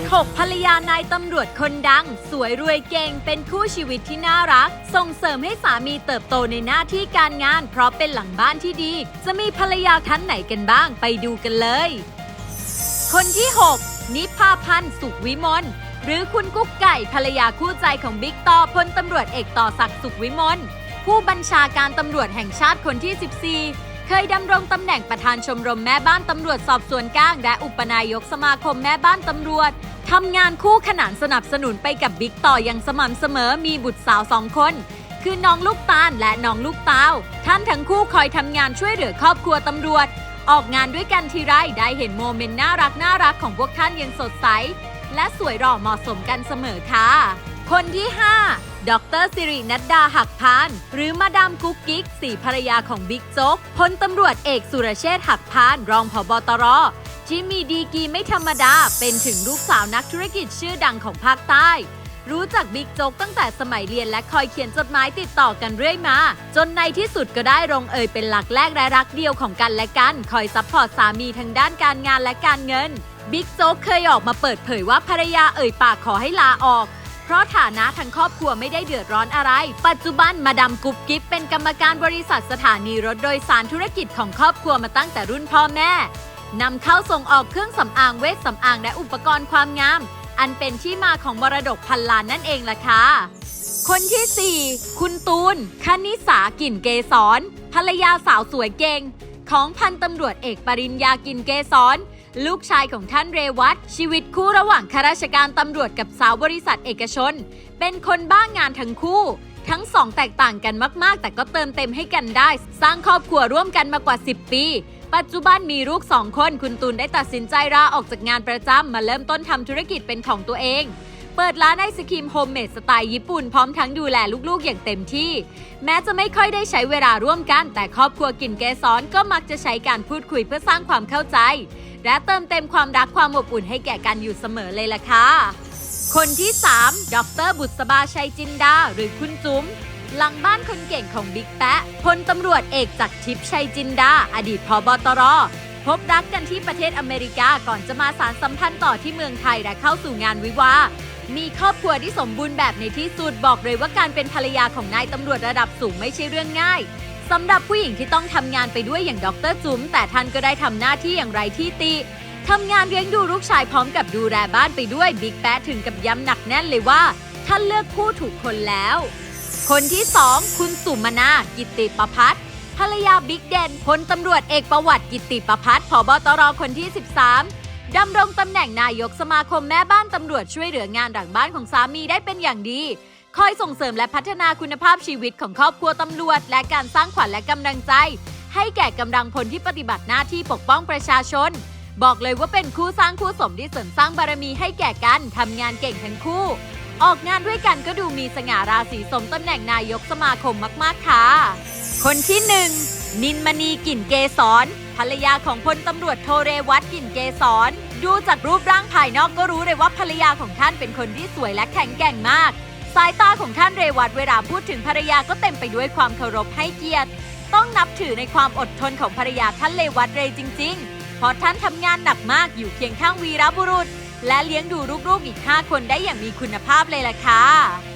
ด6ภรรยานายตำรวจคนดัง สวยรวยเก่งเป็นคู่ชีวิตที่น่ารัก ส่งเสริมให้สามีเติบโตในหน้าที่การงาน เพราะเป็นหลังบ้านที่ดี จะมีภรรยาท่านไหนกันบ้างไปดูกันเลย คนที่ 6 นิพาพันธ์สุขวิมลหรือคุณกุ๊กไก่ภรรยาคู่ใจของบิ๊กต่อพลตำรวจเอกต่อศักดิ์สุขวิมลผู้บัญชาการตำรวจแห่งชาติคนที่ 14เคยดำรงตำแหน่งประธานชมรมแม่บ้านตำรวจสอบสวนกลาง และอุปนายกสมาคมแม่บ้านตำรวจ ทำงานคู่ขนานสนับสนุนไปกับบิ๊กต่ออย่างสม่ำเสมอมีบุตรสาวสองคน คือน้องลูกตาลและน้องลูกเตาท่านทั้งคู่คอยทำงานช่วยเหลือครอบครัวตำรวจ ออกงานด้วยกันทีไรได้เห็นโมเมนต์น่ารักน่ารักของพวกท่านยังสดใส และสวยหล่อเหมาะสมกันเสมอค่ะ คนที่ 5 ดรสิรินัดดาหักพาน หรือมาดามกุ๊กกิ๊กสี่ภรรยาของบิ๊กโจ๊กพลตำรวจเอกสุรเชษฐ์หักพาน รองผบตร ที่มีดีกรีไม่ธรรมดา เป็นถึงลูกสาวนักธุรกิจชื่อดังของภาคใต้ รู้จักบิ๊กโจ๊กตั้งแต่สมัยเรียนและคอยเขียนจดหมายติดต่อกันเรื่อยมา จนในที่สุดก็ได้ลงเอยเป็นหลักแรกและรักเดียวของกันและกัน คอยซัพพอร์ตสามีทางด้านการงานและการเงิน บิ๊กโจ๊กเคยออกมาเปิดเผยว่าภรรยาเอ่ยปากขอให้ลาออกเพราะฐานะทางครอบครัวไม่ได้เดือดร้อนอะไร ปัจจุบันมาดามกุ๊บกิ๊บเป็นกรรมการบริษัทสถานีรถโดยสารธุรกิจของครอบครัวมาตั้งแต่รุ่นพ่อแม่ นำเข้าส่งออกเครื่องสำอางเวชสำอางและอุปกรณ์ความงาม อันเป็นที่มาของมรดกพันล้านนั่นเองล่ะค่ะ คนที่ 4 คุณตูนคณิสากิ่นเกษรภรรยาสาวสวยเก่ง ของพันตำรวจเอกปริญญากินเกษรลูกชายของท่านเรวัตชีวิตคู่ระหว่างข้าราชการตำรวจกับสาวบริษัทเอกชน เป็นคนบ้างงานทั้งคู่ ทั้งสองแตกต่างกันมาก ๆ แต่ก็เติมเต็มให้กันได้ สร้างครอบครัวร่วมกันมากว่า 10 ปี ปัจจุบันมีลูกสองคนคุณตูนได้ตัดสินใจลาออกจากงานประจำมาเริ่มต้นทำธุรกิจเป็นของตัวเอง เปิดร้านไอศครีมโฮมเมดสไตล์ญี่ปุ่นพร้อมทั้งดูแลลูก ๆ อย่างเต็มที่ แม้จะไม่ค่อยได้ใช้เวลาร่วมกัน แต่ครอบครัวกินเกสรก็มักจะใช้การพูดคุยเพื่อสร้างความเข้าใจ และเติมเต็มความรักความอบอุ่นให้แก่กันอยู่เสมอเลยล่ะค่ะ คนที่ 3 ดร บุษบาชัยจินดา หรือคุณจุ๋มหลังบ้านคนเก่งของบิ๊กแปะพลตำรวจเอกจากทิพย์ชัยจินดา อดีตพบตร พบรักกันที่ประเทศอเมริกาก่อนจะมาสารสัมพันธ์ต่อที่เมืองไทยและเข้าสู่งานวิวา มีครอบครัวที่สมบูรณ์แบบในที่สุดบอกเลยว่าการเป็นภรรยาของนายตำรวจระดับสูงไม่ใช่เรื่องง่ายสำหรับผู้หญิงที่ต้องทำงานไปด้วยอย่างดรจุ๋มแต่ท่านก็ได้ทำหน้าที่อย่างไรที่ติ ทำงานเลี้ยงดูลูกชายพร้อมกับดูแลบ้านไปด้วยบิ๊กแปะถึงกับย้ำหนักแน่นเลยว่าท่านเลือกคู่ถูกคนแล้ว คนที่2คุณสุมนา กิติประพัฒน์ภรรยาบิ๊กเด่นพลตำรวจเอกประวัติกิตติประพัฒน์ผบตรคนที่ 13 ดำรงตำแหน่งนายกสมาคมแม่บ้านตำรวจช่วยเหลืองานหลังบ้านของสามีได้เป็นอย่างดี คอยส่งเสริมและพัฒนาคุณภาพชีวิตของครอบครัวตำรวจ และการสร้างขวัญและกำลังใจ ให้แก่กำลังพลที่ปฏิบัติหน้าที่ปกป้องประชาชน บอกเลยว่าเป็นคู่สร้างคู่สมที่เสริมสร้างบารมีให้แก่กันทำงานเก่งทั้งคู่ ออกงานด้วยกันก็ดูมีสง่าราศีสมตำแหน่งนายกสมาคมมาก ๆ ค่ะ คนที่หนึ่งนินมณีกลิ่นเกษรภรรยาของพลตำรวจโทเรวัตกลิ่นเกษรดูจากรูปร่างภายนอกก็รู้เลยว่าภรรยาของท่านเป็นคนที่สวยและแข็งแกร่งมาก สายตาของท่านเรวัตเวลาพูดถึงภรรยาก็เต็มไปด้วยความเคารพให้เกียรติ ต้องนับถือในความอดทนของภรรยาท่านเรวัตเลยจริง ๆ เพราะท่านทำงานหนักมากอยู่เคียงข้างวีรบุรุษ และเลี้ยงดูลูกๆอีก 5 คนได้อย่างมีคุณภาพเลยล่ะค่ะ